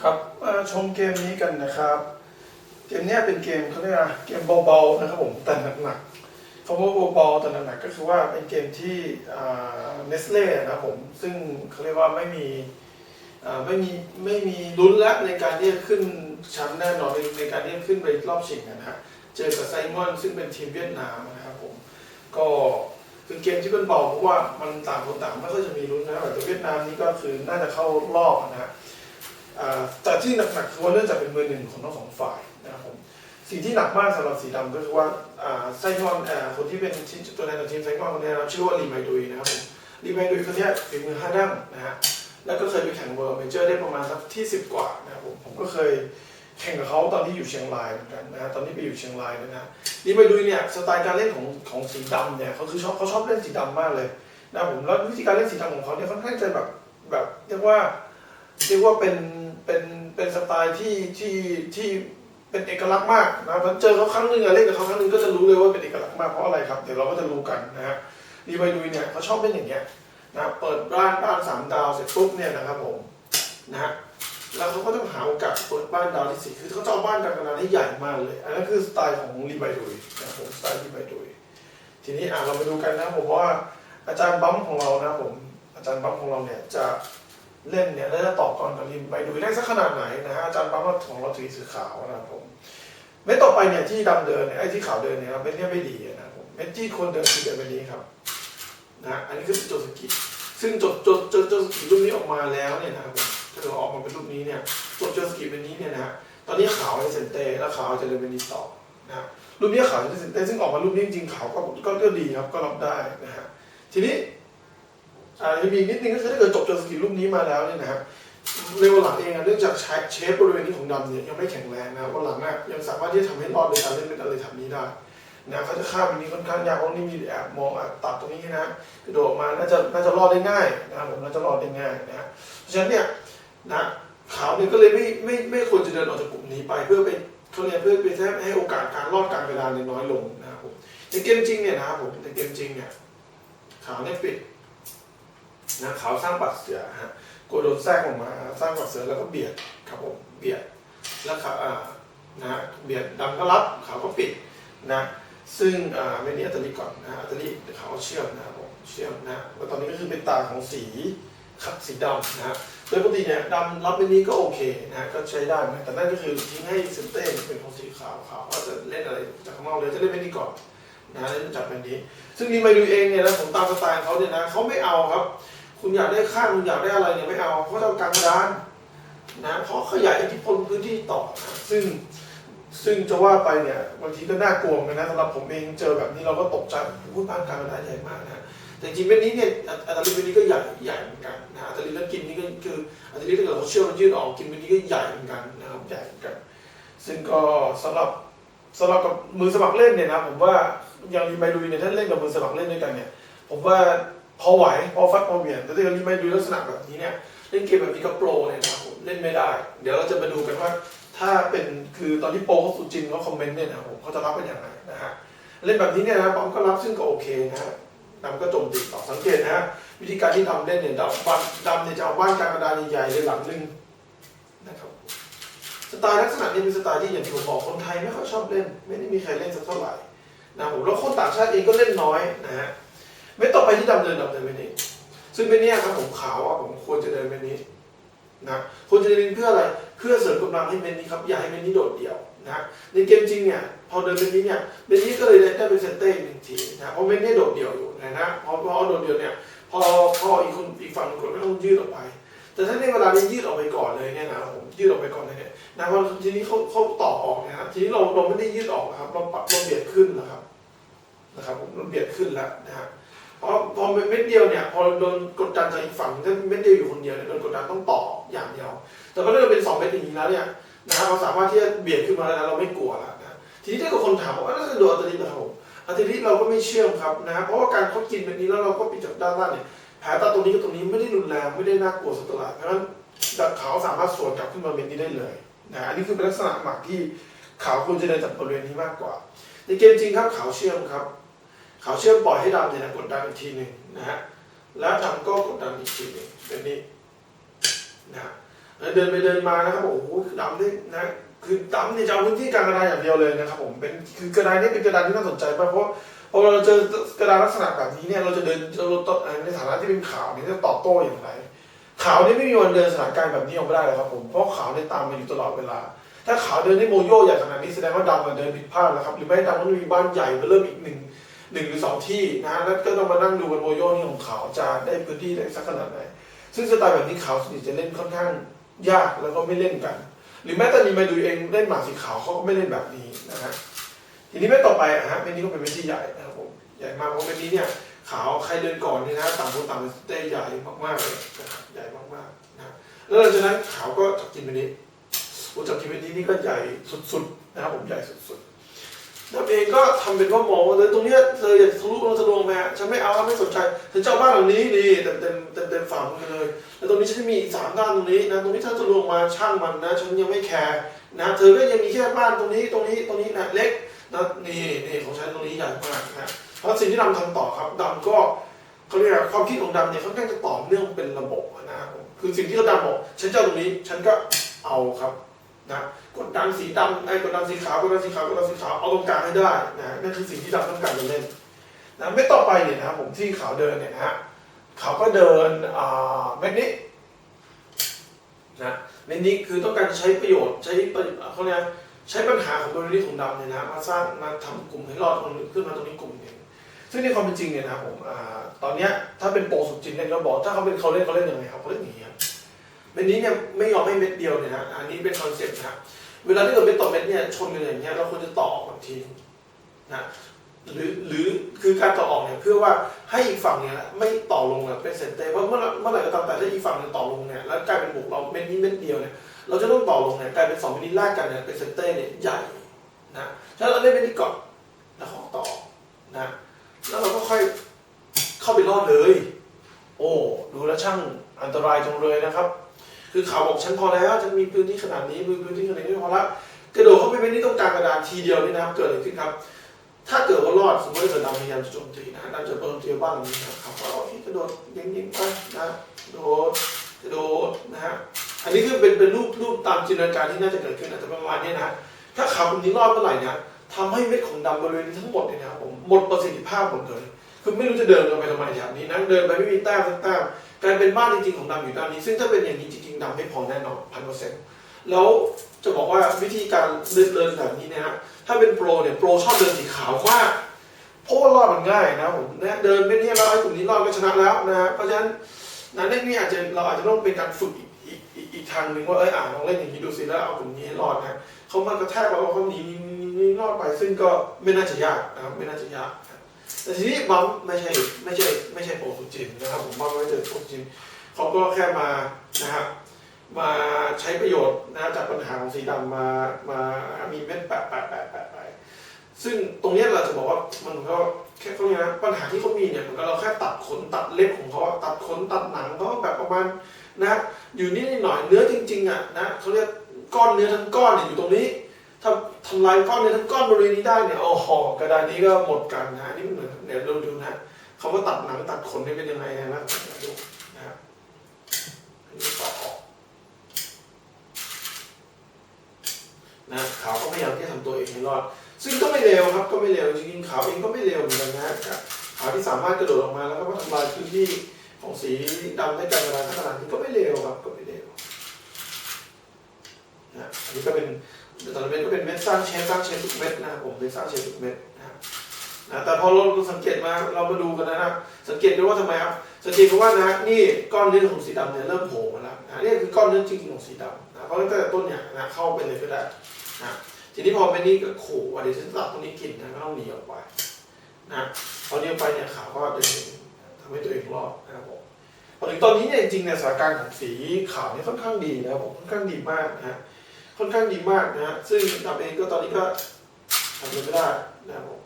ครับมาชมเกมนี้กันนะครับ เกมนี้เป็นเกมเขาเรียกอะไรเกมเบาๆนะครับผมแต่หนักๆคำว่าเบาๆแต่หนักๆก็คือว่าเป็นเกมที่เนสเล่นะครับผมซึ่งเขาเรียกว่าไม่มีไม่มีไม่มีลุ้นละในการที่จะขึ้นชั้นแน่นอนในการที่จะขึ้นไปรอบชิงนะฮะเจอกับไซมอนซึ่งเป็นทีมเวียดนามนะครับผมก็คือเกมที่เป็นเบาเพราะว่ามันต่างคนต่างไม่ค่อยจะมีลุ้นนะแต่เวียดนามนี่ก็คือน่าจะเข้ารอบนะฮะ แต่ที่หนักๆคือว่าเนื่องจากเป็นมือหนึ่งของทั้งสองฝ่ายนะครับผมสิ่งที่หนักมากสำหรับสีดำก็คือว่าไซมอนอคนที่เป็นทีมตัวแทนของทีมไซมอนคนนี้นะครับชื่อว่าลีไมดุยนะครับผมลีไมดุยคนเนี้ยฝีมือห้าดั้งนะฮะแล้วก็เคยไปแข่งเวิร์ลเมเจอร์ได้ประมาณสักที่ 10 กว่านะครับผมผมก็เคยแข่งกับเขาตอนที่อยู่เชียงรายเหมือนกันนะฮะตอนที่ไปอยู่เชียงรายนยนะฮะลีไมดุยเนี่ยสไตล์การเล่นของของสีดำเนี่ยเขาคือชอบเขาชอบเล่นสีดำมากเลยนะครับผมแล้ววิธีการเล่นสีดำของเขาเนี่ยค่อนข้างจะแบบแบบเรียกว่าเรียกว่าเป็น เป็นเป็นสไตล์ที่ที่ที่เป็นเอกลักษณ์มากนะครับเจอเขาครั้งหนึ่งอะเล่นกับเขาครั้งหนึ่งก็จะรู้เลยว่าเป็นเอกลักษณ์มากเพราะอะไรครับเดี๋ยวเราก็จะรู้กันนะฮะรีไวดุยเนี่ยเขาชอบเล่นอย่างเงี้ยนะเปิดบ้านบ้านสามดาวเสร็จปุ๊บเนี่ยนะครับผมนะฮะแล้วเขาก็ต้องหาโอกาสเปิดบ้านดาวที่สี่คือเขาจะเอาบ้านการพนันให้ใหญ่มากเลย อันนั้นคือสไตล์ของรีไวดุยนะผมสไตล์รีไวดุยทีนี้อะเรามาดูกันนะครับผมว่าอาจารย์บัมของเรานะครับผมอาจารย์บัมของเราเนี่ยจะ เล่นเนี่ยแล้วจะตอบก่อนกับทีมไปดูได้สักขนาดไหนนะฮะอาจารย์ปั๊มของเราถือสีขาวนะครับผมเม็ดต่อไปเนี่ยที่ดำเดินเนี่ยไอ้ที่ขาวเดินเนี่ยเม็ดเนี่ยไม่ดีนะครับผมเม็ดที่คนเดินคือเดินไปนี้ครับนะอันนี้คือโจทย์สกิซึ่งจทย์โจทย์โจทย์โจทย์สกิรูปนี้ออกมาแล้วเนี่ยนะครับผมถ้าเกิดออกมาเป็นรูปนี้เนี่ยจทย์โจทย์สกิเป็นนี้เนี่ยนะฮะตอนนี้ขาวในเซนเต้แล้วขาวจะเดินไปนี้ต่อนะฮะรูปนี้ขาวในเซนเต้ซึ่งออกมารูปนี้จริงๆขาวก็ก็ก็ดีครับก็รับได้นะฮะทีนี้ อ่าจะมีนิดนึงก็คือถ้าเกิดจบจนสกิลรูปนี้มาแล้วเนี่ยนะครับในวันหลังเองเนื่องจากใช้เชฟบริเวณนี้ของดำเนี่ยยังไม่แข็งแรงนะครับวันหลังอะยังสามารถที่จะทำให้รอดในการเล่นเป็นอะไรทำนี้ได้นะเขาจะข้ามอันนี้ค่อนข้างยากเพราะนี่มีแอบมองแอบตัดตรงนี้นะกระโดดมาน่าจะน่าจะรอดได้ง่ายนะครับผมน่าจะรอดได้ง่ายนะเพราะฉะนั้นเนี่ยนะขาวเนี่ยก็เลยไม่ไม่ไม่ควรจะเดินออกจากกลุ่มนี้ไปเพื่อไปเขาเรียเพื่อไปให้โอกาสการรอดการเวลาเนี่ยน้อยลงนะครับผมในเกมจริงเนี่ยนะครับผมในเกมจริงเนี่ยขาวเนี่ยปิด นะเขาสร้างปัดเสือฮะกลัวโดนแทรกออกมา สร้างปัดเสือแล้วก็เบียดครับผมเบียดแล้วขาอ่านะเบียดดำก็รับเขาก็ปิดนะซึ่งอ่าไม่นี้อัตลิก่อนนะอัตลิเขาเชื่อมนะครับผมเชื่อมนะแล้วตอนนี้ก็คือเป็นตาของสีขับสีดำนะฮะโดยปกติเนี่ยดำรับไม่นี้ก็โอเคนะก็ใช้ได้นะแต่นั่นก็คือทิ้งให้เซนเต้เป็นของสีขาวขาวว่าจะเล่นอะไรจากข้างนอกเลยจะเล่นไม่นี้ก่อนนะเล่นจับแบบนี้ ซึ่งนี่มาดูเองเนี่ยนะผมตามสไตล์เขาเนี่ยนะเขาไม่เอาครับ คุณอยากได้ข้างคุณอยากได้อะไรเนี่ยไม่เอาเพราะต้องการกระดานนะเพราะขยายอิทธิพลพื้นที่ต่อนะซึ่งซึ่งจะว่าไปเนี่ยบางทีก็น่ากลัวเหมือนกันนะสำหรับผมเองเจอแบบนี้เราก็ตกใจพูดบ้านการกระดานใหญ่มากนะแต่จริงๆเม็ดนี้เนี่ยอัตราลิเม็ดนี้ก็ใหญ่ใหญ่เหมือนกันนะอัตราลิแล้วกินนี่ก็คืออัตราลิถ้าเกิดเขาเชื่อมันยืดออกกินเม็ดนี้ก็ใหญ่เหมือนกันนะครับใหญ่เหมือนกัน ซึ่งก็สำหรับสำหรับกับมือสมัครเล่นเนี่ยนะผมว่าอย่างรีไมดูเนี่ยถ้าเล่นกับมือสมัครเล่นด้วยกันเนี่ยผมว่า พอไหวพอฟัดพอเหวี่ยงแต่ถ้าเกิดรีไม่ดูลักษณะแบบนี้เนี่ยเล่นเกมแบบนี้กับโปรเนี่ยนะครับผมเล่นไม่ได้ เดี๋ยวเราจะมาดูกันว่า ถ้าเป็นคือตอนที่โปรเขาสุจินเขาคอมเมนต์เนี่ยนะผมเขาจะรับเป็นอยังไงนะฮะเล่นแบบนี้เนี่ยนะบอมก็รับซึ่งก็โอเคนะฮะดำก็โจมตีต่อสังเกตนะฮะวิธีการที่ดำเล่นเนี่ยดำบ้านดำเนี่ยจะเอาบ้านกลางกระดานใหญ่ๆเลยหลังหนึงนะครับสไตล์ลักษณะนี้เป็นสไตล์ที่อย่างที่ผมบอกคนไทยไม่ค่อยชอบเล่น ไม่ได้มีใครเล่นสักเท่าไหร่นะผมแล้วคนต่างชาติเองก็เล่นน้อยนะฮะ ไม่ต่อไปที่ดำเดินดำเดินไปนี้ ซึ่งเป็นเนี่ยครับผมขาวว่าผมควรจะเดินไปนี้นะควรจะเดินเพื่ออะไรเพื่อเสริมกำลังให้เมนนี้ครับอย่าให้เมนนี้โดดเดี่ยวนะในเกมจริงเนี่ยพอเดินเมนนี้เนี่ยเมนนี้ก็เลยได้เป็นเซนเต้หนึ่งทีนะเพราะเมนนี้โดดเดี่ยวอยู่นะนะพอพอโดดเดี่ยวเนี่ยพอพออีกคนอีกฝั่งหนึ่งคนก็ต้องยืดออกไป แต่ถ้าในเวลานี้ยืดออกไปก่อนเลยเนี่ยนะผมยืดออกไปก่อนเลยเนี่ยนะพอทีนี้เขาเขาต่อออกนะครับทีนี้เราเราไม่ได้ยืดออกนะครับเราปรับเราเบียดขึ้นนะครับนะครับผมเราเบียดขึ้นแล้วนะฮะ พอพอเม็ดเดียวเนี่ยพอโดนกดดันจากอีกฝั่งถ้าเม็ดเดียวอยู่คนเดียวเนี่ยโดนกดดันต้องต่ออย่างเดียว แต่พอเริ่มเป็นสองเม็ดอย่างนี้แล้วเนี่ยนะครับเราสามารถที่จะเบียดขึ้นมาแล้วเราไม่กลัวแล้วนะทีนี้ถ้าเกิดคนถามว่าแล้วจะโดนอัตลิตนะครับผมอัตลิตเราก็ไม่เชื่อมครับนะเพราะว่าการเขากินแบบนี้แล้วเราก็ปิดจากด้านล่างเนี่ยแผลตาตรงนี้กับตรงนี้ไม่ได้รุนแรงไม่ได้น่ากลัวสักเท่าไหร่เพราะฉะนั้นเขาสามารถสวนกลับขึ้นมาเม็ดนี้ได้เลยนะอันนี้คือเป็นลักษณะหมากที่ขาวควรจะเดินจากบริเวณนี้มากกว่า ในเกมจริงครับขาวเชื่อมครับ ขาเชื่อมปล่อยให้ดำเนี่ยนะกดดันอีกทีหนึ่งนะฮะแล้วดำก็กดดันอีกทีหนึ่งเป็นนี้นะฮะเดินไปเดินมานะครับโอ้โหดำได้นะคือดำเนี่ยจะเอาพื้นที่กางกระดานอย่างเดียวเลยนะครับผมเป็นคือกระดานนี้เป็นกระดานที่น่าสนใจมากเพราะพอเราเจอกระดานลักษณะแบบนี้เนี่ยเราจะเดินเราตในฐานะที่เป็นข่าวเนี่ยจะตอบโต้อย่างไรข่าวนี่ไม่มีวันเดินสถานการณ์แบบนี้ออกไม่ได้เลยครับผมเพราะข่าวเนี่ตามมาอยู่ตลอดเวลา ถ้าขาวเดินได้โมโยใหญ่ขนาดนี้แสดงว่าดำมันเดินผิดพลาดแล้วครับหรือไม่ดำก็มีบ้านใหญ่มาเริ่มอีกหนึ่ง หนึ่งหรือสองที่นะฮะแล้วก็ต้องมานั่งดูกันโมโยนี่ของเขาจะได้พื้นที่ได้สักขนาดไหน ซึ่งสไตล์แบบนี้ขาวส่วนใหญ่จะเล่นค่อนข้างยากแล้วก็ไม่เล่นกัน หรือแม้แต่นีมาดูเองเล่นหมากสีขาวเขาก็ไม่เล่นแบบนี้นะฮะทีนี้เม็ดต่อไปอะฮะเม็ดนี้ก็เป็นเม็ดที่ใหญ่นะครับผมใหญ่มากเพราะเม็ดนี้เนี่ยขาวใครเดินก่อนเนี่ยนะต่างคนต่างได้ใหญ่มากๆเลยนะครับใหญ่มากๆนะแล้วหลังจากนั้นขาวก็จับกินเม็ดนี้โอ้จากทีวีนี้นี่ก็ใหญ่สุดๆนะครับผมใหญ่สุดๆ นับเองก็ทำเป็นว่ามองว่าเลยตรงเนี้ยเธออยากทะลุเราทะลวงม่ฉันไม่เอาไม่สนใจฉันจะเอาบ้านหลังนี้ดีเต็มเต็มเต็มเต็มฝั่งเลย แล้วตรงนี้ฉันมีอีกสามด้านตรงนี้นะตรงนี้เธอทะลวงมาช่างมันนะฉันยังไม่แคร์นะเธอก็ยังมีแค่บ้านตรงนี้ตรงนี้ตรงนี้นะเล็กนะนี่นี่ของฉันตรงนี้ใหญ่มากนะเพราะสิ่งที่ดำทำต่อครับดำก็เขาเรียกความคิดของดำเนี่ยค่อนข้างจะต่อเนื่องเป็นระบบนะคือสิ่งที่เขาดำบอกฉันจะเอาตรงนี้ฉันก็เอาครับ นะกดดันสีดำไอ้กดดันสีขาวกดดันสีขาวกดดันสีขาวเอาตรงกลางให้ได้นะนั่นคือสิ่งที่ดำต้องการจะเล่นนะเม็ดต่อไปเนี่ยนะผมที่ขาวเดินเนี่ยนะฮะขาวก็เดินอ่าเม็ดนี้นะเม็ดนี้คือต้องการใช้ประโยชน์ใช้ประเขาเรียกใช้ปัญหาของบริษัทของดำเนี่ยนะมาสร้างมาทำกลุ่มให้รอดตรงนี้ขึ้นมาตรงนี้กลุ่มหนึ่งซึ่งในความเป็นจริงเนี่ยนะผมอ่าตอนเนี้ยถ้าเป็นโปรสุจริงเล่นก็บอกถ้าเขาเป็นเขาเล่นเขาเล่นยังไงครับเขาเล่นอย่างนี้ครับ เม็ดนี้เนี่ยไม่ยอมให้เม็ดเดียวเนี่ยนะอันนี้เป็นคอนเซ็ปต์นะครับเวลาที่เกิดเม็ดต่อเม็ดเนี่ยชนกันอย่างเงี้ยเราควรจะต่อออกทีนะหรือหรือคือการต่อออกเนี่ยเพื่อว่าให้อีกฝั่งเนี่ยไม่ต่อลงแบบเป็นเซนเตเพราะเมื่อเมื่อไหร่ก็ตามแต่ถ้าอีกฝั่งเนี่ยต่อลงเนี่ยแล้วกลายเป็นบวกเราเม็ดนี้เม็ดเดียวเนี่ยเราจะต้องต่อลงเนี่ยกลายเป็นสองเม็ดนี้ลากกันเนี่ยเป็นเซนเตเนี่ยใหญ่นะฉะนั้นเราเล่นเม็ดนี้ก่อนแล้วขาต่อนะแล้วเราก็ค่อยเข้าไปรอดเลย โอ้ดูแล้วช่างอันตรายจังเลยนะครับ คือเขาบอกฉันพอแล้วฉันมีพื้นที่ขนาดนี้มีพื้นที่ขนาดนี้พอละกระโดดเข้าไปเป็นที่ต้องการกระดานทีเดียวนี่นะครับเกิดอะไรขึ้นครับ ถ้าเกิดว่ารอดสมมติเกิดดำพยายามจะโจมตีนะดำจะโจมตีบ้านหลังนี้นะครับก็โอเคกระโดดยิงยิงไปนะกระโดดกระโดดนะฮะอันนี้คือเป็นเป็นรูปรูปตามจินตนาการที่น่าจะเกิดขึ้นอาจจะประมาณนี้นะถ้าขาวคนนี้รอดเมื่อไหร่นี่ยทำให้เม็ดของดำบริเวณนี้ทั้งหมดเนี่ยนะผมหมดประสิทธิภาพหมดเลยคือไม่รู้จะเดินกันไปทำไมแถบนี้นะเดินไปไม่มีแต้มสักแต้มกลายเป็นบ้านจริงๆของดำอยู่ด้านนี้ ซึ่งถ้าเป็นอย่างนี้จริง ๆดำไม่พอแน่นอนพันเปอร์เซ็นต์แล้วจะบอกว่าวิธีการเดินเดินแบบนี้นะฮะถ้าเป็นโปรเนี่ยโปรชอบเดินสีขาวมากเพราะว่ารอดมันง่ายนะผมนะเดินไม่เนี่ยเราไอ้กลุ่มนี้รอดก็ชนะแล้วนะฮะเพราะฉะนั้นนั้นเรื่องนี้อาจจะเราอาจจะต้องเป็นการฝึกอีกอีกอีกอีกทางหนึ่งว่าเอออ่าลองเล่นอย่างนี้ดูสิแล้วเอากลุ่มนี้ให้รอดนะเขามากระแทกเราเขาหนีนีรอดไปซึ่งก็ไม่น่าจะยากนะครับไม่น่าจะยาก แต่ทีนี้บัมไม่ใช่ไม่ใช่ไม่ใช่โปรตุจินนะครับผมบัมไม่ใช่โปรตุจินเขาก็แค่มานะครับ มาใช้ประโยชน์นะจากปัญหาของสีดำมามามีเม็ดแปะแปะแปะแปะไปซึ่งตรงนี้เราจะบอกว่ามันก็แค่เขาเนี้ยนะปัญหาที่เขามีเนี่ยเหมือนกับเราแค่ตัดขนตัดเล็บของเขาตัดขนตัดหนังเขาแบบประมาณนะอยู่นิดหน่อยเนื้อจริงๆอะนะเขาเรียกก้อนเนื้อทั้งก้อนเนี่ยอยู่ตรงนี้ถ้าทำลายก้อนเนื้อทั้งก้อนบริเวณนี้ได้เนี่ยโอ้โหกระดานนี้ก็หมดกันนะนี่เหมือนเดี๋ยวเราดูนะคำว่าตัดหนังตัดขนนี่เป็นยังไงนะดูนะครับอันนี้ต่อออก นะขาวก็พยายามที่จะทำตัวเองให้รอด ซึ่งก็ไม่เร็วครับก็ไม่เร็วจริงๆขาวเองก็ไม่เร็วเหมือนกันนะขาวที่สามารถกระโดดออกมาแล้วก็มาทำลายพื้นที่ของสีดำได้กันเวลาขนาดนี้ก็ไม่เร็วครับก็ไม่เร็วนะอันนี้ก็เป็นแต่ละเม็ดก็เป็นเม็ดสร้างเชฟสร้างเชฟทุกเม็ดนะครับผมเป็นสร้างเชฟทุกเม็ดนะครับนะแต่พอเราสังเกตมาเรามาดูกันนะครับ สังเกตดูว่าทำไมครับสังเกตเพราะว่านะนี่ก้อนเนื้อของสีดำเนี่ยเริ่มโผล่มาแล้ว นะนี่คือก้อนเนื้อจริงๆของสีดำนะเพราะตั้งแต่ต้นเนี่ยนะเข้าไปเลยก็ได้นะทีนี้พอเป็นนี่ก็ขู่ว่าเดี๋ยวฉันตัดตรงนี้กินนะก็ต้องหนีออกไปนะพอหนีออกไปเนี่ยขาวก็เดินทำให้ตัวเองรอดนะครับผมพอถึงตอนนี้เนี่ยจริงเนี่ยสถานการณ์ของสีขาวเนี่ยค่อนข้างดีนะครับผมค่อนข้างดีมากนะฮะค่อนข้างดีมากนะฮะซึ่งดับเองก็ตอนนี้ก็ทำอะไรไม่ได้นะครับผม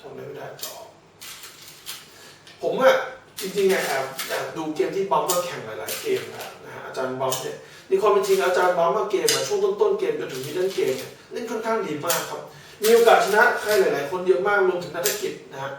ทำอะไรไม่ได้จอผมอะจริงๆอะแอบแอบดูเกมที่บัมเมอร์แข่งหลายๆเกมนะ อาจารย์บัมเนี่ยในความเป็นจริงอาจารย์บัมมอร์เกมช่วงต้นๆเกมจนถึงมิดเดิลเกมเนี่ยเล่นค่อนข้างดีมากครับ มีโอกาสชนะใครหลายๆ คนเยอะมากรวมถึงนักกิจนะฮะ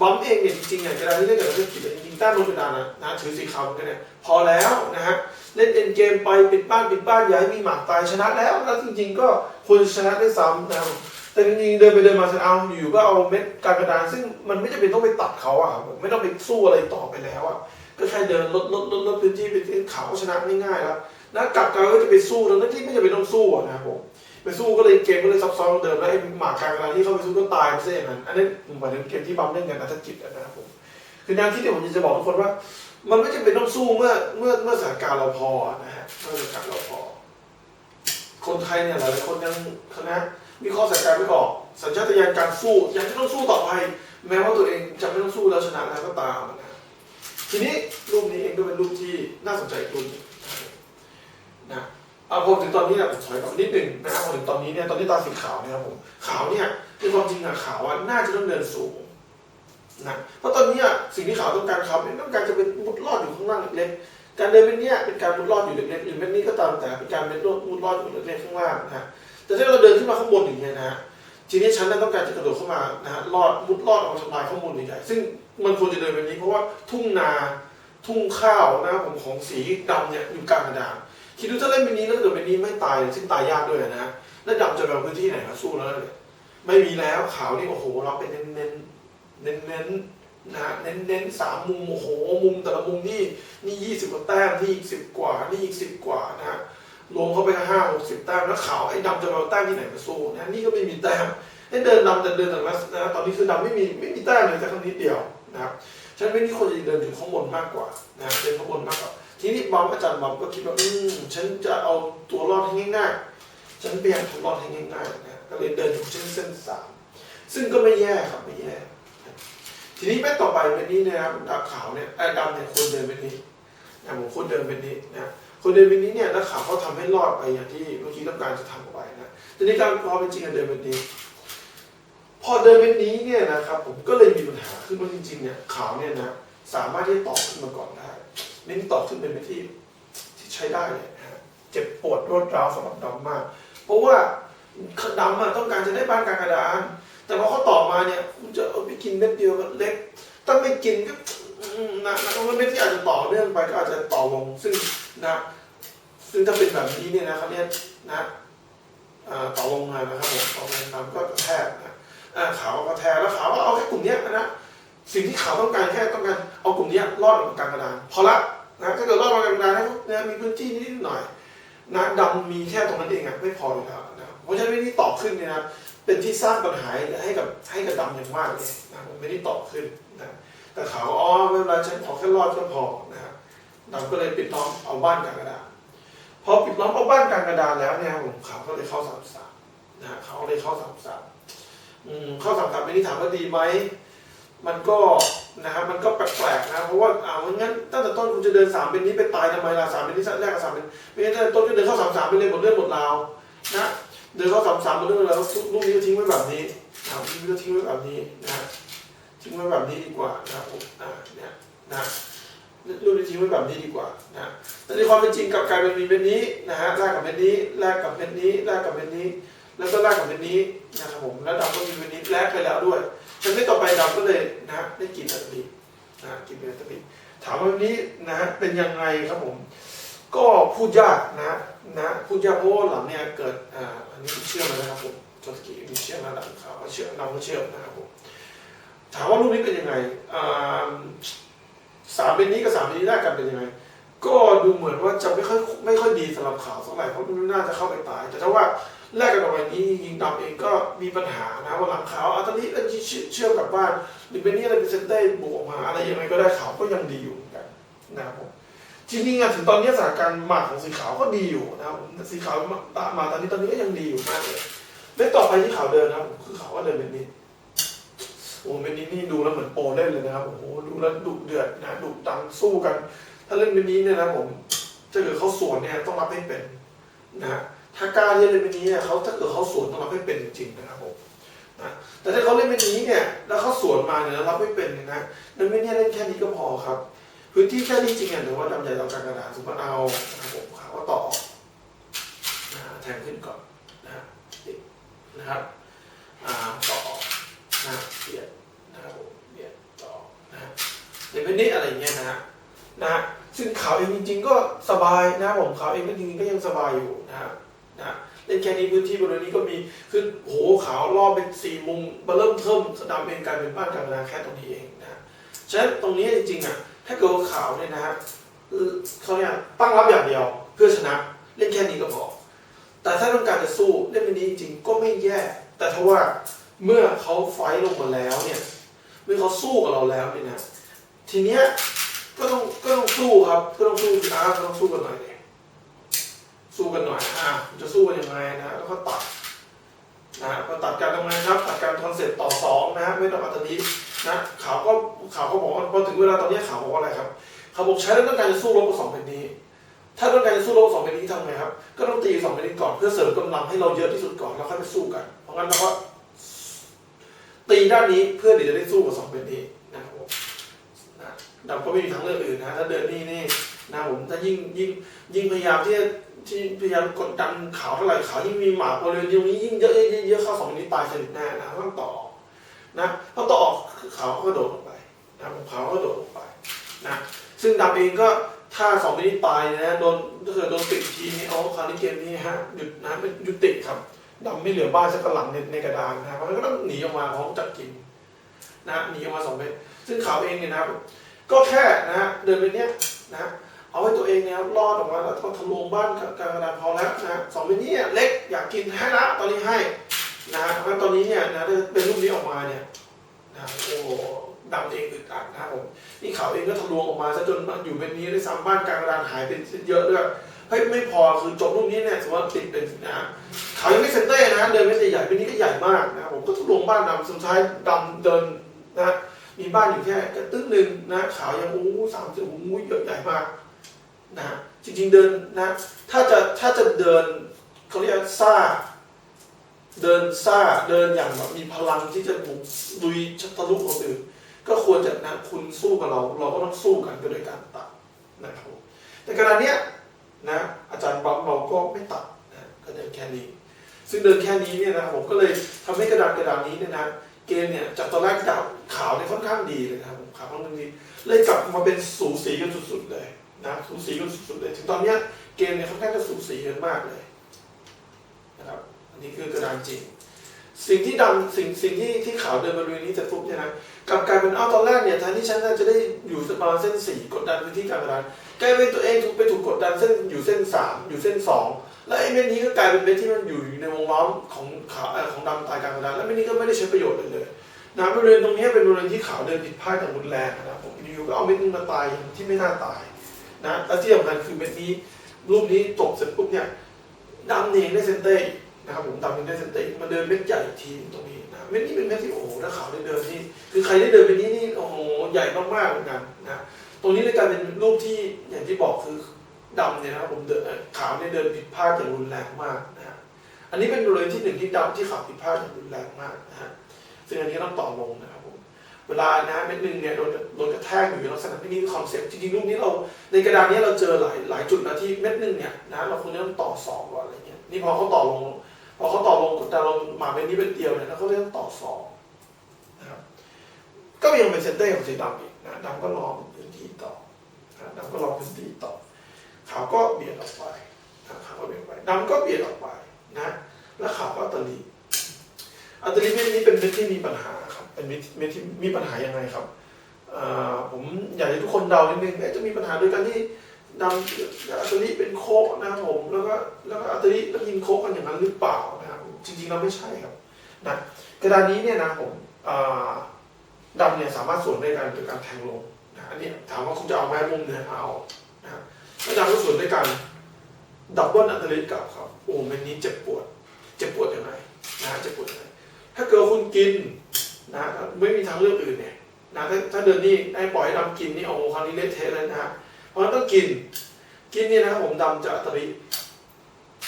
บอมเองเนี่ยจริงๆเนี่ยกระดานที่เล่นกับนักธุรกิจจริงๆแต้มลงกระดานะนะถือสีขาวกันเนี่ยพอแล้วนะฮะเล่นเอ็นเกมไปปิดบ้านปิดบ้านย่าให้มีหมากตายชนะแล้วแล้วจริงๆก็ควรจะชนะได้ซ้ำนะครับแต่จริงๆเดินไปเดินมาเสร็จเอาอยู่ก็เอาเม็ดการกระดานซึ่งมันไม่จำเป็นต้องไปตัดเขาอะครับไม่ต้องไปสู้อะไรต่อไปแล้วอะ ก็แค่เดินลดลดลดลดพื้นที่ไปที่เขาชนะง่ายๆแล้วนะกลับกันก็จะไปสู้แล้วนั่นที่ไม่จำเป็นต้องสู้นะครับผมไปสู้ก็เลยเกมก็เลยซับซ้อนกว่าเดิมแล้วไอ้หมากกลางกระดาที่เข้าไปสู้ก็ตายไปซะอย่างนั้นอันนี้ผมหมายถึงเกมที่บัมเล่นกันนักกิจนะครับผมคือแนวคิดที่ผมจะบอกทุกคนว่า มันไม่จำเป็นต้องสู้เมื่อเมื่อเมื่อสถานการณ์เราพอนะฮะเมื่อสถานการณ์เราพอ คนไทยเนี่ยหลายคนยังคณะมีข้อสังการไม่ออกสัญชาตญาณการสู้ยังจะต้องสู้ต่อไป แม้ว่าตัวเองจะไม่ต้องสู้แล้วชนะแล้วก็ตาม ทีนี้รูปนี้เองก็เป็นรูปที่น่าสนใจอีกรูปนึงนะเอาพอถึงตอนนี้นี่ยผมถอยกลับนิดหนึ่งนะครับพอถึงตอนนี้เนี่ยตอนนี้ตาสีขาวนี่ครับผมขาวเนี่ยคือความจริงอะขาวอะน่าจะต้องเดินสูงนะเพราะตอนนี้สิ่งที่ขาวต้องการครับเนี่ยต้องการจะเป็นมุดลอดอยู่ข้างล่างเล็กๆการเดินเป็นเนี่ยเป็นการมุดลอดอยู่เล็กๆหรือเป็นนี่ก็ตามแต่เป็นการเป็นมุดลอดอยู่เล็กๆข้างล่างนะแต่ถ้าเราเดินขึ้นมาข้างบนอย่างเงี้ยนะฮะทีนี้ฉันนั้นต้องการจะกระโดดเข้ามานะฮะลอดมุดลอดออกมาทำลายข้อมูลใหญ่ๆซึ่ง มันควรจะเดินแบบนี้เพราะว่าทุ่งนาทุ่งข้าวนะครับผมของสีดำเนี่ยอยู่กลางกระดานคิดดูถ้าเล่นแบบนี้แล้วเกิดแบบนี้ไม่ตายซึ่งตายยากด้วยนะแล้วดำจะไปเอาพื้นที่ไหนมาสู้แล้วเนี่ยไม่มีแล้วขาวนี่โอ้โหเราเป็นเน้นเน้นเน้นเน้นนะเน้นเน้นสามมุมโอ้โหมุมแต่ละมุมนี่นี่ยี่สิบกว่าแต้มนี่อีกสิบกว่านี่อีกสิบกว่านะฮะรวมเข้าไปห้าหกสิบแต้มแล้วขาวไอ้ดำจะไปเอาแต้มที่ไหนมาสู้นะนี่ก็ไม่มีแต้มให้เดินนำแต่เดินแต่ละนะตอนนี้คือดำไม่มีไม่มีแต้มเลยแต่ครั้งนิดเดียว นะครับฉะนั้นไม่นี่คนจะเดินถึงข้างบนมากกว่านะเดินข้างบนมากกว่า ทีนี้บอมอาจารย์บอมก็คิดว่า อืมฉันจะเอาตัวรอดให้ง่ายๆฉันพยายามตัวรอดให้ง่ายๆนะก็เลยเดินถึงเส้นเส้นสามซึ่งก็ไม่แย่ครับไม่แย่ทีนี้แม่ต่อไปเม็ดนี้นะครับดาวขาวเนี่ยไอ้ดำเนี่ยควรเดินเป็นนี้นะผมควรเดินเป็นนี้นะคนเดินเป็นนี้เนี่ยนักข่าวเขาทำให้รอดไปอย่างที่เมื่อกี้ต้องการจะทำเอาไว้นะทีนี้การพอเป็นจริงอะเดินเป็นนี้ พอเดินเป็นนี้เนี่ยนะครับ ผมก็เลยมีปัญหาขึ้นว่าจริงๆเนี่ยขาวเนี่ยนะสามารถที่จะต่อขึ้นมาก่อนได้เน้นต่อขึ้นเป็นไปที่ที่ใช้ได้เลยนะฮะเจ็บปวดรวดร้าวสำหรับดำมาก เพราะว่าดำอะต้องการจะได้บ้านกลางกระดาน แต่พอเขาต่อมาเนี่ยคุณจะเอาไปกินเม็ดเดียวก็เล็กถ้าไม่กินก็อืมนะนะเม็ดที่อาจจะต่อเนื่องไปก็อาจจะต่อลงซึ่งนะซึ่งถ้าเป็นแบบนี้เนี่ยนะเขาเรียนะอ่าต่อลงมานะครับผมต่อลงตาก็กระแทกนะ ขาวก็แทนแล้วขาวก็เอาแค่กลุ่มนี้นะสิ่งที่ขาวต้องการแค่ต้องการเอากลุ่มนี้รอดออกมากางกระดานพอละนะถ้าเกิดรอดมากลางกระดานให้พวกเนี้มีพื้นที่นิดหน่อยนะดำมีแค่ตรงนั้นเองอะไม่พออยู่แล้วนะเพราะฉะนั้นไม่ได้ต่อขึ้นเนี่ยนะเป็นที่สร้างปัญหาให้กับให้กับดำอย่างมากเลยนะไม่ได้ต่อขึ้นนะแต่ขาวอ๋อเป็นไรฉันขอแค่รอดก็พอนะดำก็เลยปิดล้อมเอาบ้านกลางกระดานพอปิดล้อมเอาบ้านกลางกระดานแล้วเนี่ยผมขาวก็เลยเข้าสามสามนะเขาเลยเข้าสามสาม ข้อสามสามเป็นที่ถามว่าดีไหมมันก็นะครับมันก็แปลกๆนะเพราะว่าอ้าวงั้นตั้งแต่ต้นคุณจะเดินสามเป็นนี้ไปตายทำไมล่ะสามเป็นนี้แรกกับสามเป็นไม่งั้นตั้งแต่ต้นก็เดินเข้าสามสามไปเลยหมดเรื่องหมดราวนะเดินเข้าสามสามหมดเรื่องหมดราวลูกนี้ก็ทิ้งไว้แบบนี้อ่าลูกนี้ก็ทิ้งไว้แบบนี้นะทิ้งไว้แบบนี้ดีกว่านะครับผมอ่าเนี่ยนะลูกนี้ทิ้งไว้แบบนี้ดีกว่านะแต่ในความเป็นจริงกลับกลายเป็นมีเป็นนี้นะฮะแลกกับเป็นนี้แลกกับเป็นนี้แลกกับเป็นนี้ แล้วก็แลกกับเป็นนี้นะครับผมแล้วดำก็มีเป็นนี้แลกไปแล้วด้วยฉันไม่ต่อไปดำก็เลยนะได้กินอัตลีนะฮะกินเป็นอัตลีถามว่าวันนี้นะเป็นยังไงครับผมก็พูดยากนะนะพูดยากเพราะว่าหลังเนี่ยเกิดอ่าอันนี้เชื่อมนะครับผมจอสกีมีเชื่อมแล้วหลังขาวเชื่อมเราก็เชื่อมนะครับผมถามว่ารูปนี้เป็นยังไงอ่าสามเป็นนี้กับสามเป็นนี้แลกกันเป็นยังไง ก็ดูเหมือนว่าจะไม่ค่อยไม่ค่อยดีสำหรับขาวสักเท่าไหร่เพราะมันน่าจะเข้าไปตาย แต่ถ้าว่าแลกกันออกมาอย่างนี้ยิงดำเองก็มีปัญหานะว่าหลังขาวอัตลีก็เชื่อมกลับบ้านหรือเป็นนี่อะไรเป็นเซนเต้บวกมาอะไรยังไงก็ได้ขาวก็ยังดีอยู่เหมือนกันนะครับผมจริงๆอะถึงตอนนี้สถานการณ์หมากของสีขาวก็ดีอยู่นะครับสีขาวตามาตอนนี้ตอนนี้ก็ยังดีอยู่มากเลยและต่อไปที่ขาวเดินนะครับคือขาวก็เดินเป็นนี้โอ้เป็นนี้นี่ดูแล้วเหมือนโปเล่นเลยนะครับโอ้โหดูแล้วดุเดือดนะดุดันสู้กัน ถ้าเล่นเป็นนี้เนี่ยนะผมถ้าเกิดเขาสวนเนี่ยต้องรับให้เป็นนะฮะถ้ากล้าที่จะเล่นเป็นนี้เนี่ยเขาถ้าเกิดเขาสวนต้องรับให้เป็นจริงๆนะครับผมนะแต่ถ้าเขาเล่นเป็นนี้เนี่ยแล้วเขาสวนมาเนี่ยแล้วรับไม่เป็นนะนั่นไม่เนี่ยเล่นแค่นี้ก็พอครับ พื้นที่แค่นี้จริงอะถือว่าดำใหญ่เรากลางกระดาษสมมติเอานะครับผมขาก็ต่อนะแทงขึ้นก่อนนะนะครับอ่าต่อนะเปลี่ยนนะครับผมเบียดต่อนะฮะในเม็ดนี้อะไรเงี้ยนะฮะนะฮะ ซึ่งขาวเองจริง ๆ ก็สบายนะผมขาวเองก็จริงๆก็ยังสบายอยู่นะฮะนะเล่นแค่นี้พื้นที่บริเวณนี้ก็มีคือโหขาวรอบเป็นสี่มุมมาเริ่มเทิมดำเองกลายเป็นบ้านกลางนาแค่ตรงนี้เองนะฉะนั้นตรงนี้จริงๆอะถ้าเกิดว่าขาวเนี่ยนะฮะเอ่อเขาเนี่ยตั้งรับอย่างเดียวเพื่อชนะเล่นแค่นี้ก็พอแต่ถ้าต้องการจะสู้เล่นเป็นนี้จริงๆก็ไม่แย่ แต่ถ้าว่าเมื่อเขาไฟลงมาแล้วเนี่ยเมื่อเขาสู้กับเราแล้วเนี่ยนะทีเนี้ย ก็ต้องก็ต้องสู้ครับก็ต้องสู้อะก็ต้องสู้กันหน่อยเนี่ยสู้กันหน่อยอะจะสู้กันยังไงนะแล้วก็ตัดนะก็ตัดการทำงานครับตัดการคอนเซ็ปต์ต่อสองนะไม่ต้องอัตนี้นะข่าวก็ข่าวก็บอกว่าพอถึงเวลาตอนนี้ข่าวบอกว่าอะไรครับข่าวบอกใช้แล้วต้องการจะสู้รบกับสองแผ่นนี้ ถ้าต้องการจะสู้รบกับสองแผ่นนี้ทำไงครับ ก็ต้องตีสองแผ่นนี้ก่อนเพื่อเสริมกำลังให้เราเยอะที่สุดก่อนแล้วค่อยไปสู้กัน เพราะงั้นเราก็ตีด้านนี้เพื่อเดี๋ยวจะได้สู้กับสองแผ่นนี้น นะดำก็ไม่มีทางเลือกอื่นนะถ้าเดินนี่นี่นะผมถ้ายิ่งยิ่งยิ่งพยายามที่จะที่พยายามกดดันขาวเท่าไหร่ขาวยิ่งมีหมากบริเวณตรงนี้ยิ่งเยอะเยอะเยอะเข้าสองนี้ตายสนิทแน่นะต้องต่อนะพอต่อออกขาวก็โดดลงไปนะขาวก็โดดลงไปนะซึ่งดำเองก็ถ้าสองมินิตายนะโดนถ้าเกิดโดนติดทีนี้เอาคราวนี้เกมนี้ฮะหยุดนะเป็นยุติครับดำไม่เหลือบ้านสักหลังในในกระดานนะเพราะฉะนั้นก็ต้องหนีออกมาของจัดกินนะหนีออกมาสองเมตรซึ่งขาวเองเนี่ยนะครับ ก็แค่นะฮะเดินไปเนี้ยนะเอาให้ตัวเองเนี่ยรอดออกมาแล้วก็ทะลวงบ้านกับกระดานพอแล้วนะสองเมตรนี้เล็กอยากกินให้ละตอนนี้ให้นะเพราะฉะนั้นตอนนี้เนี่ยนะเป็นรูปนี้ออกมาเนี่ยนะโอ้ดำเองอึดอัดนะผมนี่เขาเองก็ทะลวงออกมาซะจนอยู่เป็นนี้ได้ซ้ำบ้านกลางกระดานหายไปเยอะด้วยเฮ้ยไม่พอคือจบรูปนี้เนี่ยถือว่าติดเป็นนะเขายังไม่เซนเต้นะเดินไม่ใหญ่ๆเป็นนี้ก็ใหญ่มากนะผมก็ทะลวงบ้านดำสุดท้ายดำเดินนะ มีบ้านอยู่แค่กระตึ้งหนึ่งนะขาวยังโอ้สามสิบโอ้เยอะใหญ่มากนะฮะจริงๆเดินนะถ้าจะถ้าจะเดินเขาเรียกซ่า เดินซ่าเดินอย่างแบบมีพลังที่จะบุกลุยทะลุคนอื่นก็ควรจะนะคุณสู้กับเรา เราก็ต้องสู้กันก็โดยการตัดนะครับแต่กระดานเนี้ยนะอาจารย์บัมเราก็ไม่ตัดนะก็เดินแค่นี้ ซึ่งเดินแค่นี้เนี่ยนะผมก็เลยทำให้กระดานกระดานนี้เนี่ยนะ เกมเนี่ยจากตอนแรกดาวขาวเนี่ยค่อนข้างดีเลยนะครับขาวค่อนข้างดีเลยกลับมาเป็นสูสีกันสุดๆเลยนะสูสีกันสุดๆเลยถึงตอนเนี้ยเกมเนี่ยค่อนข้างจะสูสีกันมากเลยนะครับอันนี้คือกระดานจริง สิ่งที่ดำสิ่งสิ่งที่ที่ขาวเดินบริเวณนี้จะฟุบเนี่ยนะกลับกลายเป็นอ้าวตอนแรกเนี่ยแทนที่ฉันน่าจะได้อยู่ประมาณเส้นสี่กดดันพื้นที่กลางกระดานกลายเป็นตัวเองถูกไปถูกกดดันเส้นอยู่เส้นสามอยู่เส้นสอง และไอ้เม็ดนี้ก็กลายเป็นเม็ดที่มันอยู่ในวงล้อมของขาวเอ่อของดำตายกลางกระดานและเม็ดนี้ก็ไม่ได้ใช้ประโยชน์เลยเลยนะบริเวณตรงนี้เป็นบริเวณที่ขาวเดินผิดพลาดอย่างรุนแรงนะผมอยู่ก็เอาเม็ดนึงมาตายที่ไม่น่าตายนะและที่สำคัญคือเม็ดนี้รูปนี้จบเสร็จปุ๊บเนี่ยดำเนี่ยงได้เซนเต้นะครับผมดำยังได้เซนเต้มาเดินเม็ดใหญ่ทีตรงนี้นะเม็ดนี้เป็นเม็ดที่โอ้โหถ้าขาวได้เดินนี่คือใครได้เดินไปนี้นี่โอ้โหใหญ่มากๆเหมือนกันนะตรงนี้เลยกลายเป็นรูปที่อย่างที่บอกคือ ดำเนี่ยนะครับผมเดินเอ่อขาวเนี่ยเดินผิดพลาดอย่างรุนแรงมากนะฮะอันนี้เป็นบริเวณที่หนึ่งที่ดำที่ขาวผิดพลาดอย่างรุนแรงมากนะฮะซึ่งอันนี้ต้องต่อลงนะครับผมเวลานะเม็ดหนึ่งเนี่ยโดนโดนกระแทกอยู่ในลักษณะที่นี่คือคอนเซ็ปต์จริงๆรูปนี้เราในกระดานนี้เราเจอหลายหลายจุดนะที่เม็ดหนึ่งเนี่ยนะเราควรจะต้องต่อสองก่อนอะไรเงี้ยนี่พอเขาต่อลงพอเขาต่อลงกดดันลงมาเม็ดนี้เป็นเดียวเนี่ยแล้วเขาเรียกต่อสองนะครับก็ยังเป็นเซนเตอร์ของสีดำอีกนะดำก็รอพื้นที่ต่อนะดำก็รอพื้นที่ต่อ ขาก็เบียดออกไปนะขาก็เบียดไปดำก็เบียดออกไปนะ แล้วขาวก็อัตลีอัตลีเม็ดนี้เป็นเม็ดที่มีปัญหาครับเป็นเม็ดที่มีปัญหายังไงครับผมอยากให้ทุกคนเดานิดนึงเอ๊ะจะมีปัญหาโดยการที่ดำอัตลีเป็นโคกนะครับผมแล้วก็แล้วก็อัตลีแล้วยิงโคกกันอย่างนั้นหรือเปล่านะครับจริงๆเราไม่ใช่ครับนะกระดานนี้เนี่ยนะผมดำเนี่ยสามารถสวนได้การโดยการแทงลงนะอันนี้ถามว่าคุณจะเอาแม่มุมเนี่ยเอา นะครับแล้วดำก็สวนด้วยการดับเบิลอัตลตกลับครับโอ้เมนนี้เจ็บปวด เจ็บปวดยังไงนะเจ็บปวดยังไงถ้าเกิดคุณกินนะไม่มีทางเลือกอื่นเนี่ยนะถ้าถ้าเดินนี่ให้ปล่อยให้ดำกินนี่โอ้คราวนี้เละเทะเลยนะฮะเพราะฉะนั้นต้องกินกินนี่นะครับผมดำจะอัตลิ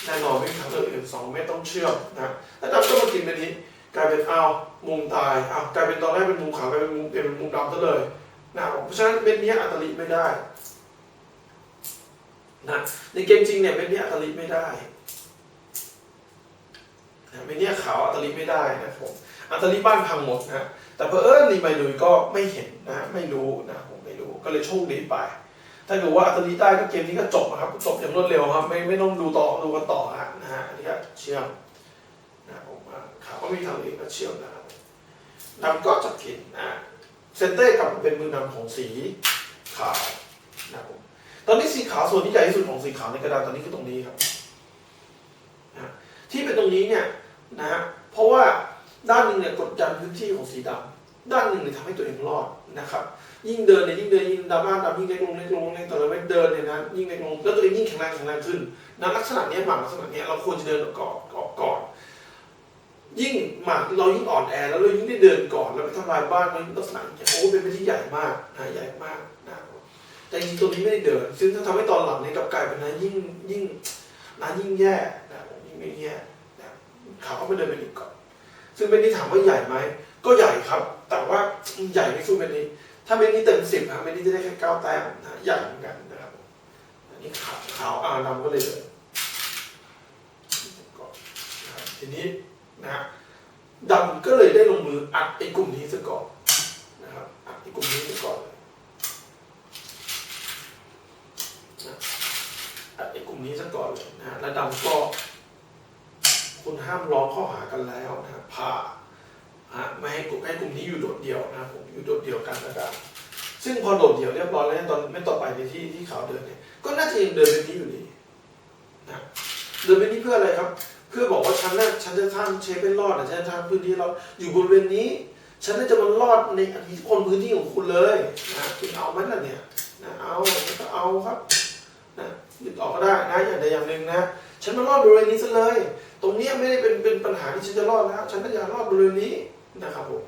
แน่นอนไม่มีทางเลือกอื่นสองเม็ดต้องเชื่อมนะถ้าดำก็มากินแบบนี้กลายเป็นอ้าวมุมตายอ้าวกลายเป็นตอนแรกเป็นมุมขาวกลายเป็นมุมเป็นมุมดำซะเลยนะเพราะฉะนั้นเม็ดนี้อัตลิไม่ได้ นะในเกมจริงเนี่ยเม็ดนี้อัตลิไม่ได้นะเม็ดนี้ขาวอัตลิไม่ได้นะผมอัตลีบ้านพังหมดนะแต่เพอเอิญรีไมลุยก็ไม่เห็นนะไม่รู้นะผมไม่รู้ก็เลยโชคดีไป ถ้าเกิดว่าอัตลีได้ก็เกมนี้ก็จบนะครับจบอย่างรวดเร็วครับไม่ไม่ต้องดูต่อดูกันต่อฮะนะฮะอันนี้ก็เชื่อมนะผมขาวก็มีทางอื่นก็เชื่อมนะครับนำก็จับผิดนะเซนเต้กลับมาเป็นมือนำของสีขาวนะผม ตอนนี้สีขาวส่วนที่ใหญ่ที่สุดของสีขาวในกระดานตอนนี้คือตรงนี้ครับนะที่เป็นตรงนี้เนี่ยนะฮะเพราะว่าด้านหนึ่งเนี่ยกดดันพื้นที่ของสีดำด้านหนึ่งเนี่ยทำให้ตัวเองรอดนะครับ ยิ่งเดินเนี่ยยิ่งเดินยิ่งดราม่าดำยิ่งเล็กลงเล็กลงเล็กแต่เราเดินเนี่ยนะยิ่งเล็กลงแล้วตัวเองยิ่งแข็งแรงแข็งแรงขึ้นนะลักษณะเนี้ยหมากลักษณะเนี้ยเราควรจะเดินก่อนก่อนก่อน ยิ่งหมากเรายิ่งอ่อนแอแล้วเรายิ่งได้เดินก่อนแล้วไปทำลายบ้านมันลักษณะอย่างเงี้ยโอ้เป็นไปที่ใหญ่มากนะใหญ่มาก แต่จริงตัวนี้ไม่ได้เดิน ซึ่งถ้าทำให้ตอนหลังเนี่ยกับกลายเป็นนะยิ่งยิ่งนะยิ่งแย่นะยิ่งไม่แย่นะขาเขาไปเดินไปอีกก่อนซึ่งเป็นนี้ถามว่าใหญ่ไหมก็ใหญ่ครับ แต่ว่าใหญ่ไม่สู้เป็นนี้ ถ้าเมนนี้เต็มสิบนะเมนนี้จะได้แค่เก้าแต้มนะใหญ่เหมือนกันนะครับอันนี้ขาวขาวอ่าดำก็เลยเลยก่อนทีนี้นะดำก็เลยได้ลงมืออัดไอ้กลุ่มนี้ซะก่อนนะครับอัดไอ้กลุ่มนี้ซะก่อนเลยนะอัดไอ้กลุ่ม นี้ซะก่อนเลยนะฮะแล้วดำก็ คุณห้ามร้องข้อหากันแล้วนะครับพาไม่ให้กลุ่มให้กลุ่มนี้อยู่โดดเดี่ยวนะผมอยู่โดดเดี่ยวกันนะครับซึ่งพอโดดเดี่ยวเรียบร้อยแล้วตอนไม่ต่อไปในที่ที่เขาเดินเนี่ยก็น่าจะยังเดินไปนี้อยู่ดีนะเดินไปนี้เพื่ออะไรครับ เพื่อบอกว่าฉันน่ะฉันจะทำเชฟเป็นรอดนะฉันจะทำพื้นที่เราอยู่บริเวณนี้ ฉันน่าจะมารอดในอิทธิพลพื้นที่ของคุณเลยนะคุณเอาไหมล่ะเนี่ยนะเอาก็เอาครับ ยุดออกก็ได้นะอย่างใดอย่างหนึ่งนะฉันมารอดบริเวณนี้ซะเลย ตรงนี้ไม่ได้เป็นเป็นปัญหาที่ฉันจะรอดแล้วฉันก็อยากรอดบริเวณนี้นะครับผม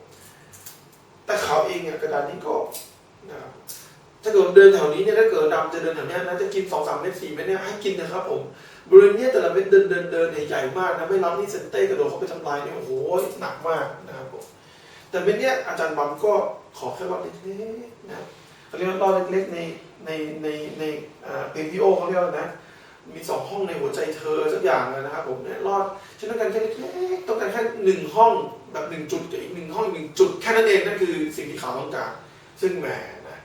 แต่เขาเองเนี่ยกระดานนี้ก็นะครับถ้าเกิดเดินแถวนี้เนี่ยถ้าเกิดดำจะเดินแถวนี้นะจะกินสองสามเม็ดสี่เม็ดเนี่ยให้กินนะครับผมบริเวณเนี้ยแต่ละเม็ดเดินเดินเดินใหญ่มากนะไม่รับนี่เซนเต้กระโดดเข้าไปทำลายเนี่ยโอ้โหหนักมากนะครับผมแต่เม็ดเนี้ยอาจารย์บัมก็ขอแค่รอดเล็กๆนะเขาเรียกว่ารอเล็กๆใน ในในในอ่าเพลงพี่โอเขาเรียกนะ มีสองห้องในหัวใจเธอสักอย่างนะครับผมเนี่ยรอดฉันต้องการแค่เล็กๆต้องการแค่หนึ่งห้องแบบหนึ่งจุดกับอีกหนึ่งห้องหนึ่งจุดแค่นั้นเองนั่นคือสิ่งที่เขาต้องการ ซึ่งแหมนะ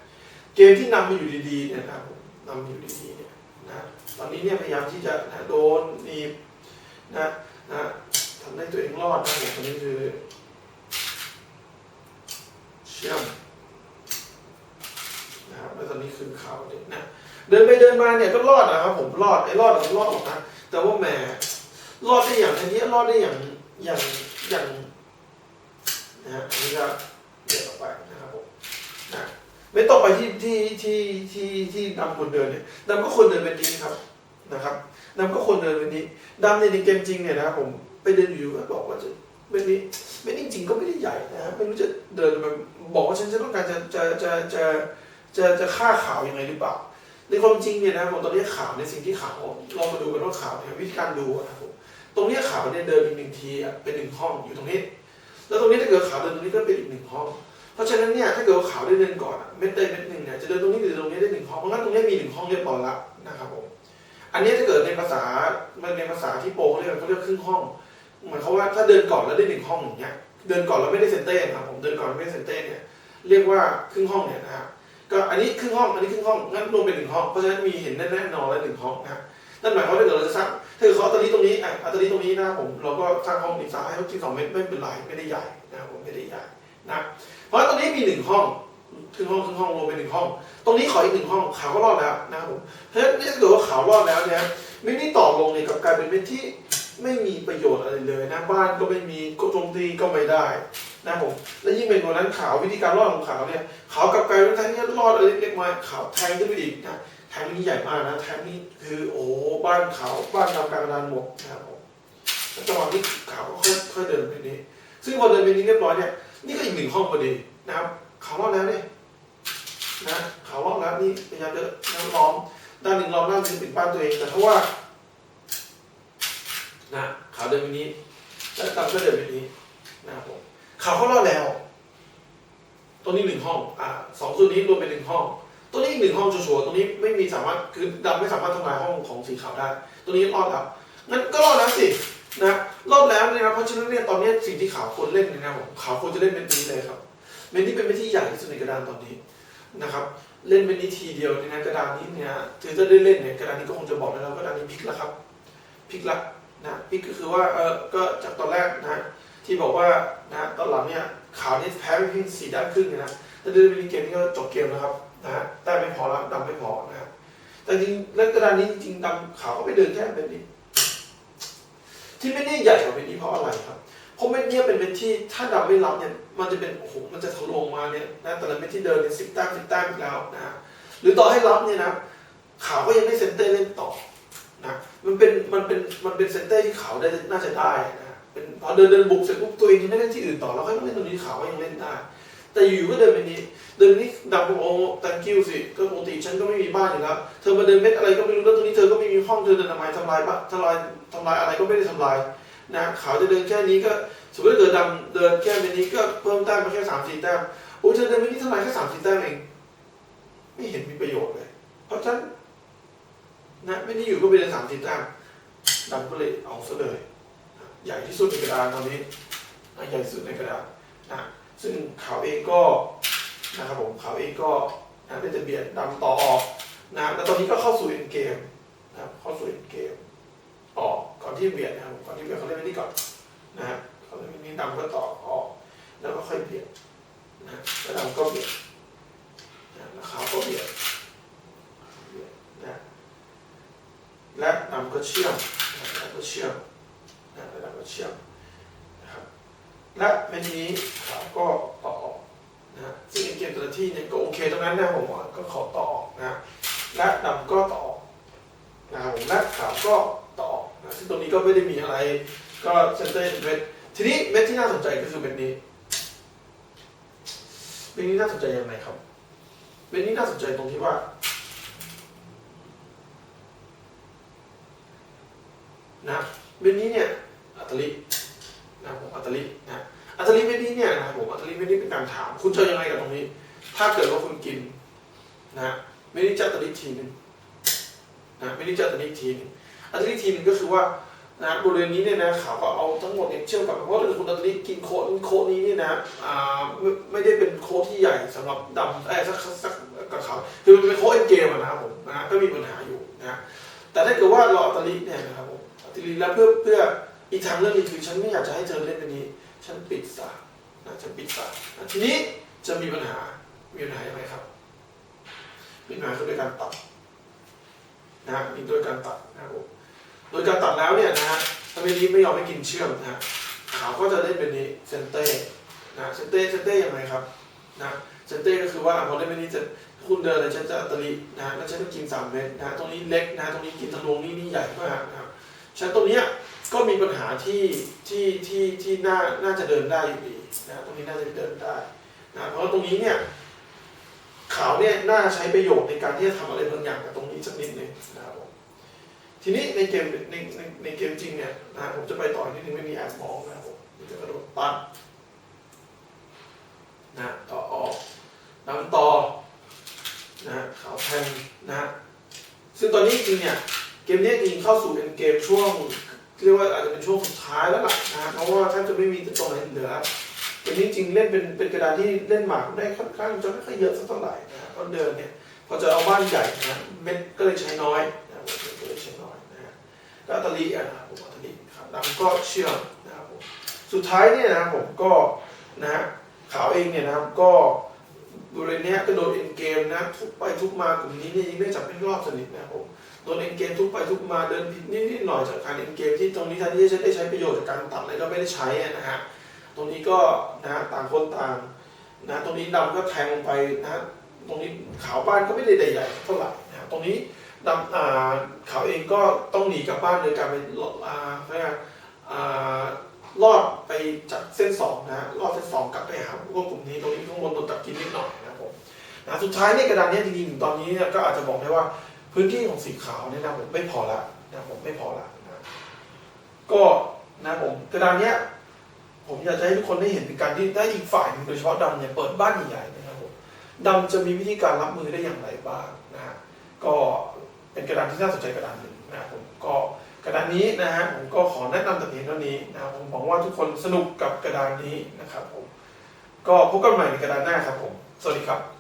เกมที่นำมาอยู่ดีๆเนี่ยนะครับผมนำมาอยู่ดีๆเนี่ยนะตอนนี้เนี่ยพยายามที่จะนะโดนหนีบนะนะทำให้ตัวเองรอดนะตอนนี้คือเชื่อม นะครับแล้วตอนนี้คือเขาเด็กนะเดินไปเดินมาเนี่ยก็รอดนะครับผมรอดไอ้รอดมันรอดหรอกนะแต่ว่าแหมรอดได้อย่างอันนี้รอดได้อย่างอย่างอย่างนะฮะนนี้ก็เดี๋ยวต่อไปนะครับผมนะไม่ต่อไปที่ที่ที่ที่ที่ดำคนเดินเนี่ยดำก็คนเดินเป็นนี้ครับนะครับดำก็คนเดินเป็นนี้ดำในในเกมจริงเนี่ยนะครับผมไปเดินอยู่ก็บอกว่าจะเป็นนี้เป็นจริงๆก็ไม่ได้ใหญ่นะฮะไม่รู้จะเดินมาบอกว่าฉันจะต้องการจะจะจะจะ จะจะฆ่าข่าวยังไงหรือเปล่า ในความจริงเนี่ยนะครับผมตอนนี้ข่าวในสิ่งที่ข่าวลองมาดูกันว่าข่าวเนี่ยวิธีการดูนะครับผมตรงนี้ข่าวเนี่ยเดินอีกหนึ่งทีเป็นหนึ่งห้องอยู่ตรงนี้ แล้วตรงนี้ถ้าเกิดข่าวเดินตรงนี้ก็เป็นอีกหนึ่งห้อง เพราะฉะนั้นเนี่ยถ้าเกิดข่าวได้เดินก่อนเม็ดใดเม็ดหนึ่งเนี่ยจะเดินตรงนี้หรือตรงนี้ได้หนึ่งห้องเพราะงั้นตรงนี้มีหนึ่งห้องเรียบร้อยล้วนะครับผมอันนี้ถ้าเกิดในภาษามันในภาษาที่โปรเขาเรียกเขาเรียกครึ่งห้องหมายความว่าถ้าเดินก่อนแล้วได้หนึ่งห้องอย่างเงี้ยเดินก่อนแล้วไม่ได้เซนเต้ครับผมเดินก่อนไม่ได้เซนเต้เนี่ยเรียกว่าครึ่งห้องเนี่ยนะครับ ก็อันนี้ครึ่งห้องอันนี้ครึ่งห้องงั้นรวมเป็นหนึ่งห้องเพราะฉะนั้นมีเห็นแน่ๆนอนแล้วหนึ่งห้องนะนั่นหมายความว่าถ้าเกิดเราจะสร้างถ้าเกิดเขาเอาตัวนี้ตรงนี้อะเอาตัวนี้ตรงนี้นะผมเราก็สร้างห้องอีกสักให้เขาที่สองเมตรไม่เป็นไรไม่ได้ใหญ่นะผมไม่ได้ใหญ่นะเพราะตรงนี้มีหนึ่งห้องครึ่งห้องครึ่งห้องรวมเป็นหนึ่งห้อง ตรงนี้ขออีกหนึ่งห้องขาวก็รอดแล้วนะผมเพราะฉะนั้นถ้าเกิดว่าขาวรอดแล้วเนี่ยไม่ได้ต่อลงเนี่ยกับกลายเป็นเม็ดที่ไม่มีประโยชน์อะไรเลยนะบ้านก็ไม่มีโจมตีก็ไม่ได้ นะผมและยิ่งเป็นตัวนั้นขาววิธีการรอดของขาวเนี่ยขาวกลับกลายเป็นแทนที่รอดอะไรเล็กๆมาขาวแทงขึ้นไปอีกนะแทงนี้ใหญ่มากนะแทงนี้คือโอ้บ้านขาวบ้านดำกลางดานหมดนะครับผมแล้วจังหวะที่ขาวก็ค่อยค่อยเดินไปนี้ ซึ่งพอเดินไปนี้เรียบร้อยเนี่ยนี่ก็อีกหนึ่งห้องพอดีนะครับขาวรอดแล้วเนี่ยนะขาวรอดแล้วนี่พยายามจะน้ำล้อมด้านหนึ่งล้อมด้านหนึ่งปิดบ้านตัวเองแต่ถ้าว่านะขาวเดินไปนี้แล้วดำก็เดินไปนี้นะครับผม ขาวเขารอดแล้ว ตัวนี้หนึ่งห้องอ่าสองส่วนนี้รวมเป็นหนึ่งห้อง ตัวนี้อีกหนึ่งห้องชัวร์ๆตัวนี้ไม่มีสามารถคือดำไม่สามารถทำลายห้องของสีขาวได้ ตัวนี้รอดแล้วงั้นก็รอดแล้วสินะรอดแล้วเนี่ยนะเพราะฉะนั้นเนี่ยตอนนี้สิ่งที่ขาวควรเล่นเนยนะครับขาวควรจะเล่นเม็ดนี้เลยครับเม็ดนี้เป็นเม็ดที่ใหญ่ที่สุดในกระดานตอนนี้นะครับ เล่นเม็ดนี้ทีเดียวเนี่ยนะกระดานนี้เนี่ยถือจะได้เล่นเนี่ยกระดานนี้ก็คงจะบอกแล้วกระดานนี้พลิกแล้วครับพลิกละนะพลิกก็คือว่าเออก็จากตอนแรกนะ ที่บอกว่านะตอนหลังเนี่ยขาวนี่แพ้ไปเพียงสี่ด้านครึ่งนะถ้าเดินไปในเกมนี้ก็จบเกมแล้วครับนะฮะแต่ไม่พอแล้วดำไม่พอนะครับแต่จริงเล่นกระดานนี้จริงๆดำขาวก็ไปเดินแค่เป็นนี้ที่เม็ดนี้ใหญ่กว่าเม็ดนี้เพราะอะไรครับเพราะเม็ดเนี้เป็นเม็ดที่ถ้าดำไม่รับเนี่ยมันจะเป็นโอ้โหมันจะทะลวงมาเนี่ยนะแต่ละเม็ดที่เดินเนี่ยสิบแต้มสิบแต้มอีกแล้วนะฮะหรือต่อให้รับเนี่ยนะขาวก็ยังได้เซนเตอร์เล่นต่อนะมันเป็นมันเป็นมันเป็นเซนเตอร์ที่ขาวได้น่าจะได้นะ เป็นพอเดินเดินบุกเสร็จปุ๊บตัวเองยังได้เล่นที่อื่นต่อแล้วค่อยมาเล่นตรงนี้ขาวก็ยังเล่นได้ แต่อยู่ๆก็เดินไปนี้ เดินนี้ดับโอ้ thank you สิก็ปกติฉันก็ไม่มีบ้านอยู่แล้วเธอมาเดินเม็ดอะไรก็ไม่รู้แล้วตรงนี้เธอก็ไม่มีห้องเธอเดินทำไมทำลายบ้านทำลายทำลายอะไรก็ไม่ได้ทำลายนะขาวจะเดินแค่นี้ก็สมมติเกิดดำเดินแค่เม็ดนี้ก็เพิ่มแต้มมาแค่สามสี่แต้มโอ้เธอเดินเม็ดนี้ทำลายแค่สามสี่แต้มเองไม่เห็นมีประโยชน์เลย เพราะฉะนั้นนะไม่ได้อยู่ก็ไปเดินสามสี่แต้มดำก็เลยเอาซะเลย ใหญ่ที่สุดในกระดานตอนนี้ใหญ่ที่สุดในกระดานนะซึ่งเขาเองก็นะครับผมเขาเองก็นะได้จะเบียดดำต่อออกนะแล้วตอนนี้ก็เข้าสู่เอ็นเกมนะครับเข้าสู่เอ็นเกมออกก่อนที่เบียดนะครับก่อนที่เบียดเขาเล่นไปนี่ก่อนนะฮะเขาเล่นไปนี่ดำก็ต่อออกแล้วก็ค่อยเบียดนะแล้วดำก็เบียดนะแล้วขาวก็เบียดเบียดนะและดำก็เชื่อมนะก็เชื่อม นะระดับเชื่อมนะครับและเมนนี้ขาวก็ต่อนะซึ่งเกมแต่ละที่เนี่ยก็โอเคตรงนั้นนะผมก็ขอต่อออกนะและดำก็ต่อนะครับผมและขาวก็ต่อนะซึ่งตรงนี้ก็ไม่ได้มีอะไร ก็เซนเตอร์เม็ดทีนี้เม็ดที่น่าสนใจก็คือเม็ดนี้เม็ดนี้น่าสนใจยังไงครับเม็ดนี้น่าสนใจตรงที่ว่านะเม็ดนี้เนี่ย ตลินะผมอัตลินะอัตลิเม็ดนี้เนี่ยนะครับผมอัตลิเม็ดนี้เป็นการถาม คุณจะยังไงกับตรงนี้ ถ้าเกิดว่าคุณกินนะเม็ดนี้จะอัตลิทีหนึงนะเม็ดนี้จะอัตลิทีหนึงอัตลิทีหนึงก็คือว่านะบริเวณนี้เนี่ยนะเขาก็เอาทั้งหมดเนี่ยเชื่อมกับเพราะถ้าเกิดคุณอัตลิกินโค้ดโคดนี้เนี่ยนะอ่าไม่ไม่ได้เป็นโคดที่ใหญ่สำหรับดำเอ้สักสักกับเขาคือมันเป็นโค้ดเอ็นเกมนะครับผมนะก็มีปัญหาอยู่นะแต่ถ้าเกิดว่าเราอัตลิเนี่ยนะครับผมทีนี้แล้วเพื่อเพื่อ อีกทางเรื่องนึงคือฉันไม่อยากจะให้เธอเล่นแบบนี้ ฉันปิดซะนะฉันปิดซะนะทีนี้จะมีปัญหา มีปัญหาอย่างไรครับ มีปัญหาคือโดยการตัดนะฮะมีโดยการตัดนะครับโดยการตัดแล้วเนี่ยนะฮะถ้าไมนี้ไม่ยอมให้กินเชื่อมนะฮะขาวก็จะเล่นเป็นนี้เซนเต้นะเซนเต้เซนเต้ยังไงครับนะเซนเต้ก็คือว่าพอเล่นแบบนี้จะคุณเดินเลยฉันจะอัตลินะฮะแล้วฉันก็กินสามเม็ดนะฮะตรงนี้เล็กนะฮะตรงนี้กินทะลวงนี่นี่ใหญ่มากนะครับฉันตรงเนี้ย ก็มีปัญหาที่ที่ที่ที่น่าน่าจะเดินได้อยู่ดีนะตรงนี้น่าจะเดินได้นะเพราะว่าตรงนี้เนี่ยขาเนี่ยน่าใช้ประโยชน์ในการที่จะทำอะไรบางอย่างกับตรงนี้สักนิดหนึงนะครับผมทีนี้ในเกมในในในเกมจริงเนี่ยนะผมจะไปต่ออีกนิดนึงไม่มีแอบมองนะครับผมผมจะกระโดดตัดนะต่อออกนำต่อนะขาวแทงนะซึ่งตอนนี้จริงเนี่ยเกมนี้จริงเข้าสู่เป็นเกมช่วง เรียกว่าอาจจะเป็นช่วงสุดท้ายแล้วล่ะนะเพราะว่าแทบจะไม่มีตัวไหนเหลือเกมนี้จริงเล่นเป็นเป็นกระดานที่เล่นหมากได้ค่อนข้างจะไม่ค่อยเยอะสักเท่าไหร่นะเพราะเดินเนี่ยพอจะเอาบ้านใหญ่นะเม็ดก็เลยใช้น้อยนะเม็ดก็เลยใช้น้อยนะฮะก็อัตลีอะนะครับผมอัตลีครับดำก็เชื่อมนะครับผมสุดท้ายเนี่ยนะครับผมก็นะฮะขาวเองเนี่ยนะครับก็บริเวณนี้ก็โดนเอ็นเกมนะทุบไปทุบมากลุ่มนี้เนี่ยยังได้จับไม่รอบสนิทนะครับผม โดนเอ็นเกมทุกไปทุกมาเดินผิดนิดๆหน่อยจากการเอ็นเกมที่ตรงนี้แทนที่จะได้ใช้ประโยชน์จากการตัดอะไรก็ไม่ได้ใช้นะฮะตรงนี้ก็นะฮะต่างคนต่างนะตรงนี้ดำก็แทงลงไปนะตรงนี้ขาวบ้านก็ไม่ได้ใหญ่เท่าไหร่นะฮะตรงนี้ดำอ่าขาวเองก็ต้องหนีกลับบ้านโดยการไปอ่าเขาเรียกอ่าลอดไปจากเส้นสองนะฮะลอดเส้นสองกลับไปหาพวกกลุ่มนี้ตรงนี้ข้างบนโดนตัดกินนิดหน่อยนะครับผมนะสุดท้ายเนี่ยกระดานเนี้จริงๆตอนนี้เนี่ยก็อาจจะบอกได้ว่า พื้นที่ของสีขาวเนี่ยนะผมไม่พอละนะผมไม่พอละนะก็นะผมกระดานเนี้ยผมอยากจะให้ทุกคนได้เห็นในการที่ได้อีกฝ่ายหนึ่งโดยเฉพาะดำเนี่ยเปิดบ้านใหญ่ๆนะครับผมดำจะมีวิธีการรับมือได้อย่างไรบ้างนะฮะก็เป็นกระดานที่น่าสนใจกระดานหนึ่งนะครับผมก็กกระดานนี้นะฮะผมก็ขอแนะนำแต่เพียงเท่านี้นะครับผมหวังว่าทุกคนสนุกกับกระดานนี้นะครับผมก็พบกันใหม่ในกระดานหน้าครับผม สวัสดีครับ